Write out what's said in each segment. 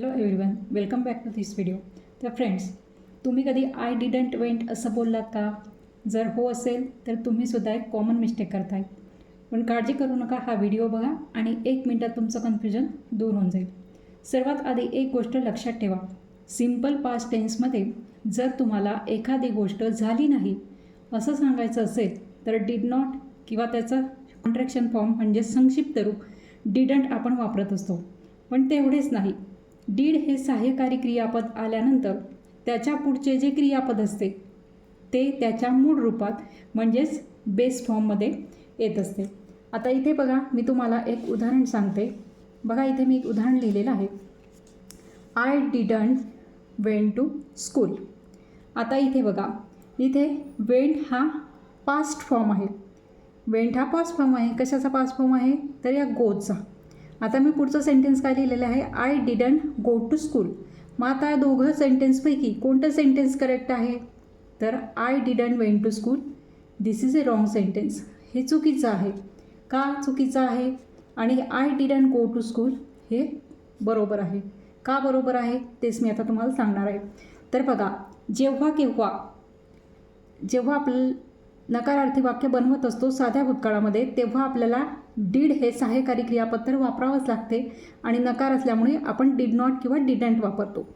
Hello everyone welcome back to this video तर friends तुम्ही कधी आय डिडंट वेंट असं बोललात का? जर हो असेल तर तुम्हीसुद्धा एक कॉमन मिस्टेक करताय. पण काळजी करू नका हा व्हिडिओ बघा आणि एक मिनटात तुमचं कन्फ्युजन दूर होऊन जाईल. सर्वात आधी एक गोष्ट लक्षात ठेवा. सिंपल पास्ट टेन्समध्ये जर तुम्हाला एखादी गोष्ट झाली नाही असं सांगायचं असेल तर डिड नॉट किंवा त्याचं कॉन्ट्रॅक्शन फॉर्म म्हणजे संक्षिप्त रूप डिडंट आपण वापरत असतो. पण तेवढेच नाही. डीड हे सहाय्यकारी क्रियापद आल्यानंतर त्याच्या पुढचे जे क्रियापद असते ते त्याच्या मूळ रूपात म्हणजेच बेस फॉर्ममध्ये येत असते. आता इथे बघा मी तुम्हाला एक उदाहरण सांगते. बघा इथे मी एक उदाहरण लिहिलेलं आहे. I didn't went to school आता इथे बघा इथे वेंट हा पास्ट फॉर्म आहे. वेंट हा पास्ट फॉर्म आहे. कशाचा पास्ट फॉर्म आहे? तर या गोचा आता मी पुढचं सेंटेन्स काय लिहिलेलं आहे? I didn't go to school मग आता दोघं सेंटेन्सपैकी कोणतं सेंटेन्स करेक्ट आहे? तर I didn't went to school this is a wrong sentence हे चुकीचं आहे. का चुकीचं आहे? आणि I didn't go to school हे बरोबर आहे. का बरोबर आहे? तेच मी आता तुम्हाला सांगणार आहे. तर बघा जेव्हा केव्हा जेव्हा आपलं नकारार्थी वाक्य बनवत असतो साध्या भूतकाळामध्ये तेव्हा आपल्याला डीड हे सहाय्यकारी क्रियापत्र वापरावंच लागते आणि नकार असल्यामुळे आपण डीड नॉट किंवा डिडंट वापरतो.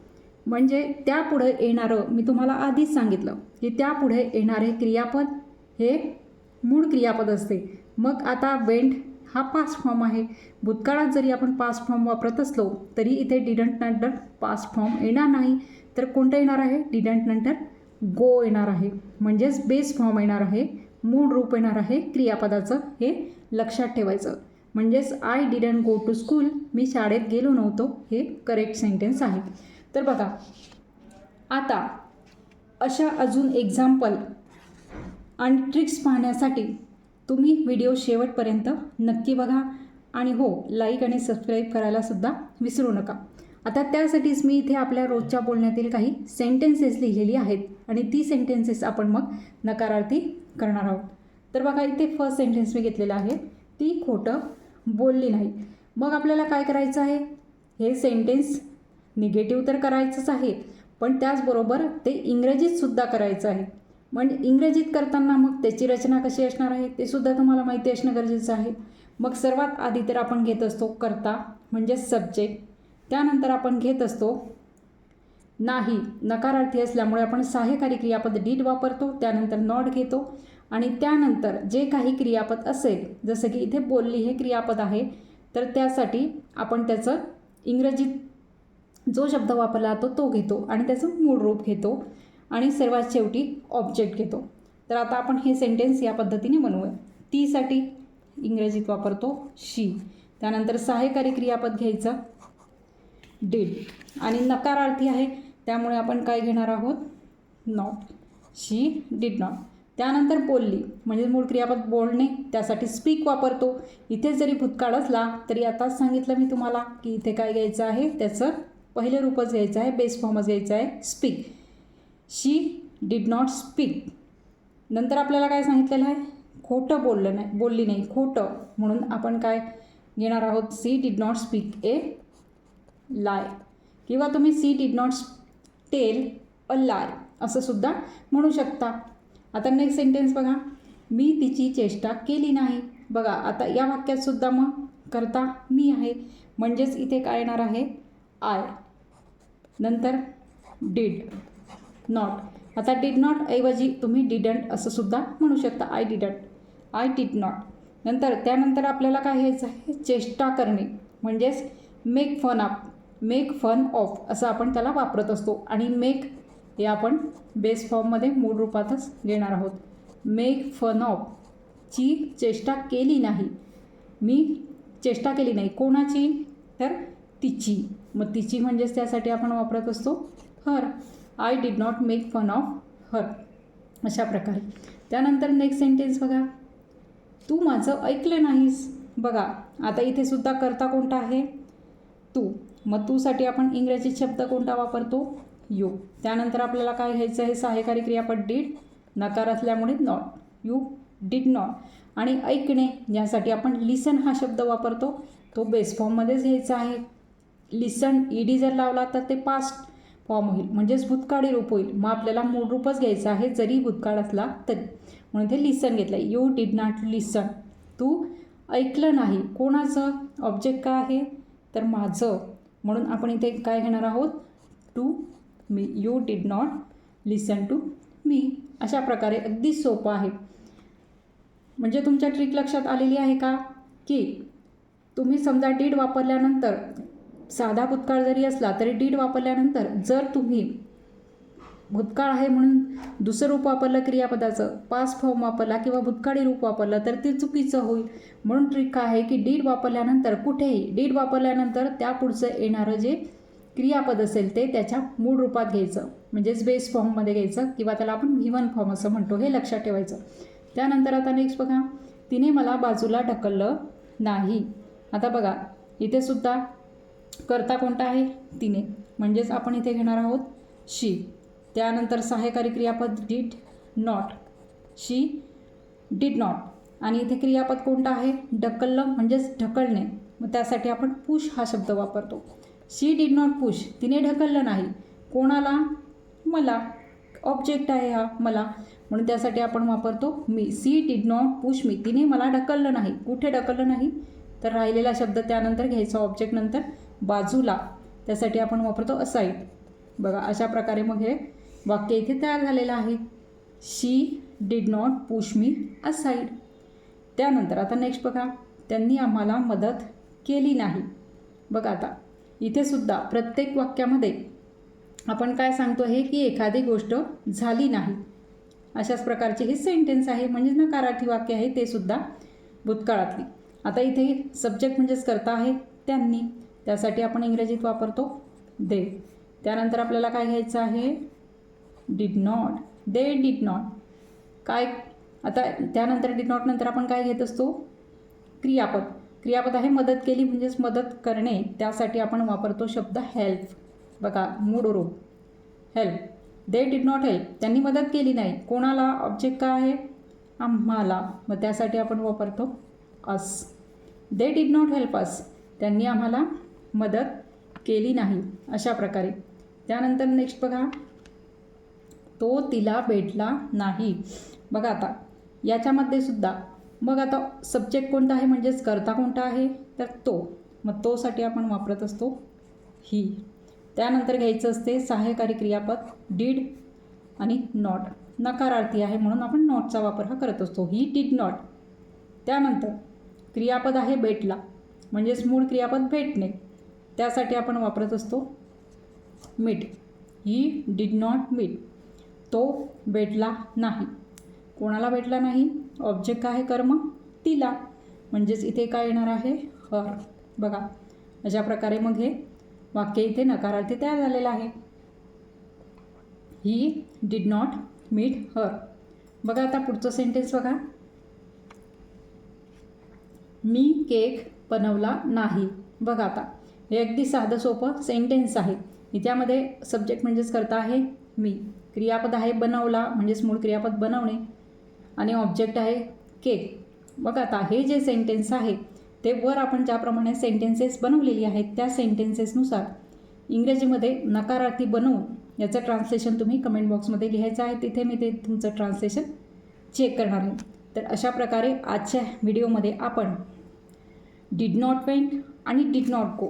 म्हणजे त्यापुढे येणारं मी तुम्हाला आधीच सांगितलं की त्यापुढे येणारे क्रियापद हे मूळ क्रियापद असते. मग आता वेंट हा पास्ट फॉर्म आहे. भूतकाळात जरी आपण पास्ट फॉर्म वापरत असलो तरी इथे डिडंट नंतर पास्ट फॉर्म येणार नाही. तर कोणतं येणार आहे? डिडंट नंतर गो येणार आहे. म्हणजेच बेस फॉर्म येणार आहे. मूळ रूप येणार आहे क्रियापदाचं हे लक्षात ठेवायचं. म्हणजेच I didn't go to school मी शाळेत गेलो नव्हतो हे करेक्ट सेंटेन्स आहे. तर बघा आता अशा अजून एक्झाम्पल आणि ट्रिक्स पाहण्यासाठी तुम्ही व्हिडिओ शेवटपर्यंत नक्की बघा. आणि हो लाईक आणि सबस्क्राईब करायलासुद्धा विसरू नका. आता त्यासाठीच मी इथे आपल्या रोजच्या बोलण्यातील काही सेंटेन्सेस लिहिलेली आहेत. आणि ती सेंटेन्सेस आपण मग नकारार्थी करणार आहोत. तर बघा इथे फर्स्ट सेंटेन्स मी घेतलेलं आहे. ती खोटं बोलली नाही. मग आपल्याला काय करायचं आहे? हे सेंटेन्स निगेटिव्ह तर करायचंच आहे पण त्याचबरोबर ते इंग्रजीतसुद्धा करायचं आहे. म्हणजे इंग्रजीत करताना मग त्याची रचना कशी असणार आहे? ते सुद्धा तुम्हाला माहिती असणं गरजेचं आहे. मग सर्वात आधी तर आपण घेत असतो करता म्हणजेच सब्जेक्ट त्यानंतर आपण घेत असतो नाही नकारार्थी असल्यामुळे आपण सहाय्यकारी क्रियापद डीड वापरतो त्यानंतर नॉट घेतो आणि त्यानंतर जे काही क्रियापद असेल जसं की इथे बोलली हे क्रियापद आहे तर त्यासाठी आपण त्याचं इंग्रजीत जो शब्द वापरला जातो तो घेतो आणि त्याचं मूळ रूप घेतो आणि सर्वात शेवटी ऑब्जेक्ट घेतो. तर आता आपण हे सेंटेन्स या पद्धतीने बनवूया. तीसाठी इंग्रजीत वापरतो शी. त्यानंतर सहाय्यकारी क्रियापद घ्यायचं. डीड आणि नकारार्थी आहे त्यामुळे आपण काय घेणार आहोत? नॉट शी डीड नॉट त्यानंतर बोलली. म्हणजे मूळ क्रियापद बोलणे त्यासाठी स्पीक वापरतो. इथे जरी भूतकाळ असला तरी आताच सांगितलं मी तुम्हाला की इथे काय घ्यायचं आहे? त्याचं पहिलं रूपच घ्यायचं आहे बेस फॉर्मच घ्यायचं आहे speak she did not speak नंतर आपल्याला काय सांगितलेलं आहे? खोटं बोललं नाही बोलली नाही. खोटं. म्हणून आपण काय घेणार आहोत? She did not speak a lie किंवा तुम्ही she did not tell a lie असं सुद्धा म्हणू शकता. आता नेक्स्ट सेंटेन्स बघा. मी तिची चेष्टा केली नाही. बघा आता या वाक्यात सुद्धा मग करता मी आहे. म्हणजेच इथे काय येणार आहे? आय नंतर डीड नॉट आता डीड नॉट ऐवजी तुम्ही डिडंट असं सुद्धा म्हणू शकता. I didn't I did not नंतर त्यानंतर आपल्याला काय घ्यायचं आहे? चेष्टा करणे. म्हणजेच make fun up make fun of असं आपण त्याला वापरत असतो. आणि मेक हे आपण बेस फॉर्ममध्ये मूळ रूपातच घेणार आहोत. मेक फन ऑफ ची चेष्टा केली नाही. मी चेष्टा केली नाही. कोणाची? तर तिची. मग तिची म्हणजेच त्यासाठी आपण वापरत असतो her I did not make fun of her अशा प्रकारे. त्यानंतर नेक्स्ट सेंटेन्स बघा. तू माझं ऐकलं नाहीस. बघा आता इथे सुद्धा करता कोणता आहे? तू. मग तूसाठी आपण इंग्रजीत शब्द कोणता वापरतो? यू. त्यानंतर आपल्याला काय घ्यायचं आहे? सहाय्यकारी क्रियापद डीड नकार असल्यामुळे नॉट. You did not. आणि ऐकणे यासाठी आपण लिसन हा शब्द वापरतो. तो बेस फॉर्ममध्येच घ्यायचा आहे. लिसन ई डी जर लावला तर ते पास्ट फॉर्म होईल. म्हणजेच भूतकाळी रूप होईल. मग आपल्याला मूळ रूपच घ्यायचं आहे जरी भूतकाळ असला तरी. म्हणून ते लिसन घेतलं यू डीड नॉट लिसन. तू ऐकलं नाही. कोणाचं? ऑब्जेक्ट काय आहे? तर माझं म्हणून आपण इथे काय घेणार आहोत? To me you did not listen to me अशा प्रकारे अगदी सोपं आहे. म्हणजे तुमच्या ट्रिक लक्षात आलेली आहे का? की तुम्ही समजा डीड वापरल्यानंतर साधा भूतकाळ जरी असला तरी डीड वापरल्यानंतर जर तुम्ही भूतकाळ आहे म्हणून दुसरं रूप वापरलं क्रियापदाचं. पास फॉर्म वापरला किंवा भूतकाळी रूप वापरलं तर ते चुकीचं होईल. म्हणून ट्रिक काय आहे की डीड वापरल्यानंतर कुठेही डीड वापरल्यानंतर त्या पुढचं येणारं जे क्रियापद असेल ते त्याच्या मूळ रूपात घ्यायचं. म्हणजेच बेस फॉर्ममध्ये घ्यायचं किंवा त्याला आपण व्ही फॉर्म असं म्हणतो हे लक्षात ठेवायचं. त्यानंतर आता नेक्स्ट बघा. तिने मला बाजूला ढकललं नाही. आता बघा इथे सुद्धा करता कोणता आहे? तिने. म्हणजेच आपण इथे घेणार आहोत शी त्यानंतर सहाय्यकारी क्रियापद did not she did not आणि इथे क्रियापद कोणता आहे? ढकललं म्हणजेच ढकलणे. मग त्यासाठी आपण पुश हा शब्द वापरतो. शी डीड नॉट पुश तिने ढकललं नाही. कोणाला? मला. ऑब्जेक्ट आहे हा मला. म्हणून त्यासाठी आपण वापरतो मी she did not push me तिने मला ढकललं नाही. कुठे ढकललं नाही? तर राहिलेला शब्द त्यानंतर घ्यायचा. ऑब्जेक्ट नंतर बाजूला. त्यासाठी आपण वापरतो असाईड बघा अशा प्रकारे मग हे वाक्य इथे तयार झालेलं आहे. She did not push me aside त्यानंतर आता नेक्स्ट बघा. त्यांनी आम्हाला मदत केली नाही. बघा आता. इथे सुद्धा प्रत्येक वाक्यामध्ये आपण काय सांगतो आहे की एखादी गोष्ट झाली नाही. अशाच प्रकारचे हे सेंटेन्स आहे. म्हणजे नकारार्थी वाक्य आहे ते सुद्धा भूतकाळातली. आता इथे सब्जेक्ट म्हणजेच करता आहे त्यांनी. त्यासाठी आपण इंग्रजीत वापरतो दे. त्यानंतर आपल्याला काय घ्यायचं आहे? Did not they did not काय आता त्यानंतर डिड नॉट नंतर आपण काय घेत असतो? क्रियापद. क्रियापद आहे मदत केली म्हणजेच मदत करणे. त्यासाठी आपण वापरतो शब्द हेल्प बघा मूड रोग help they did not help त्यांनी मदत केली नाही. कोणाला ऑब्जेक्ट काय आहे? आम्हाला. मग त्यासाठी आपण वापरतो us they did not help us त्यांनी आम्हाला मदत केली नाही. अशा प्रकारे. त्यानंतर नेक्स्ट बघा. तो तिला भेटला नाही. बघा आता याच्यामध्ये सुद्धा मग आता सब्जेक्ट कोणता आहे? म्हणजेच कर्ता कोणता आहे? तर तो. मग तोसाठी आपण वापरत असतो ही. त्यानंतर घ्यायचं असते सहाय्यकारी क्रियापद डीड आणि नॉट नकारार्थी आहे म्हणून आपण नॉटचा वापर हा करत असतो. ही डीड नॉट त्यानंतर क्रियापद आहे भेटला म्हणजेच मूळ क्रियापद भेटणे. त्यासाठी आपण वापरत असतो meet he did not meet तो भेटला नाही. कोणाला भेटला नाही? ऑब्जेक्ट काय आहे कर्म? तिला. म्हणजेच इथे काय येणार आहे? हर बघा. अशा प्रकारे मग हे वाक्य इथे नकारार्थी तयार झालेलं आहे. He did not meet her बघा आता पुढचं सेंटेन्स बघा. मी केक बनवला नाही. बघा आता. हे अगदी साधं सोपं सेंटेन्स आहे. त्यामध्ये सब्जेक्ट म्हणजेच करता आहे मी. क्रियापद आहे बनवला म्हणजेच मूळ क्रियापद बनवणे. आणि ऑब्जेक्ट आहे केक बघा आता हे जे सेंटेन्स आहे ते वर आपण ज्याप्रमाणे सेंटेन्सेस बनवलेली आहेत त्या सेंटेन्सेसनुसार इंग्रजीमध्ये नकारार्थी बनवून याचं ट्रान्सलेशन तुम्ही कमेंट बॉक्समध्ये लिहायचं आहे. तिथे मी ते तुमचं ट्रान्सलेशन चेक करणार आहे. तर अशा प्रकारे आजच्या व्हिडिओमध्ये आपण डिड नॉट वेंट आणि डिड नॉट गो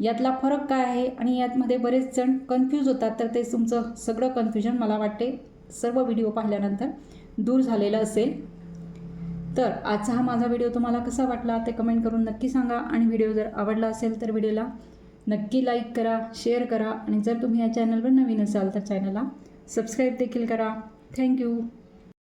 यातला फरक काय आहे आणि यातमध्ये बरेच जण कन्फ्यूज होतात तर ते तुमचं सगळं कन्फ्युजन मला वाटते सर्व व्हिडिओ पाहिल्यानंतर दूर झालेलं असेल. तर आजचा हा माझा व्हिडिओ तुम्हाला कसा वाटला ते कमेंट करून नक्की सांगा आणि व्हिडिओ जर आवडला असेल तर व्हिडिओला नक्की लाईक करा शेअर करा आणि जर तुम्ही या चॅनलवर नवीन असाल तर चॅनलला सबस्क्राईब देखील करा. थँक्यू